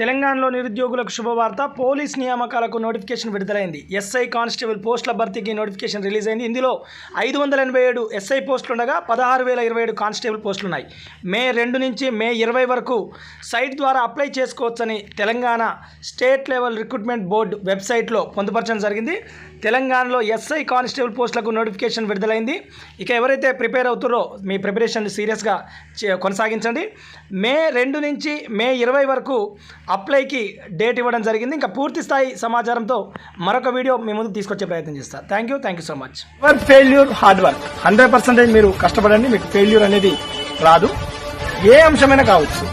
తెలంగాణలో నిరుద్యోగులకు శుభవార్త. పోలీస్ నియామకాలకు నోటిఫికేషన్ విడుదలైంది. ఎస్ఐ కానిస్టేబుల్ పోస్టుల భర్తీకి నోటిఫికేషన్ రిలీజ్ అయింది ఇందులో ఐదు వందల ఎనభై ఏడు ఎస్ఐ పోస్టులు ఉండగా పదహారు వేల ఇరవై ఏడు కానిస్టేబుల్ పోస్టులు ఉన్నాయి మే రెండు నుంచి మే ఇరవై వరకు సైట్ ద్వారా అప్లై చేసుకోవచ్చని Telangana state level recruitment board వెబ్సైట్లో పొందుపరచడం జరిగింది. తెలంగాణలో ఎస్ఐ కానిస్టేబుల్ పోస్టులకు నోటిఫికేషన్ విడుదలైంది. ఇక ఎవరైతే ప్రిపేర్ అవుతారో మీ ప్రిపరేషన్ సీరియస్గా చే- కొనసాగించండి. మే రెండు నుంచి మే ఇరవై వరకు అప్లైకి డేట్ ఇవ్వడం జరిగింది. ఇంకా పూర్తి స్థాయి సమాచారంతో మరొక వీడియో మీ ముందు తీసుకొచ్చే ప్రయత్నం చేస్తాను thank you thank you so much work failure hard work hundred percentage మీరు కష్టపడండి మీకు ఫెయిల్యూర్ అనేది రాదు. ఏ అంశమైనా కావచ్చు.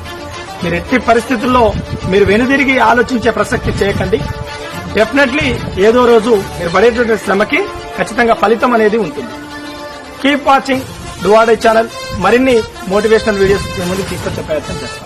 మీరు ఎట్టి పరిస్థితుల్లో మీరు వెనుదిరిగి ఆలోచించే ప్రసక్తి చేయకండి. డెఫినెట్లీ ఏదో రోజు మీరు పడేటువంటి శ్రమకి ఖచ్చితంగా ఫలితం అనేది ఉంటుంది. కీప్ వాచింగ్ డువాడే ఛానల్ మరిన్ని మోటివేషనల్ వీడియోస్ మీ ముందు తీసుకొచ్చే ప్రయత్నం చేస్తాం.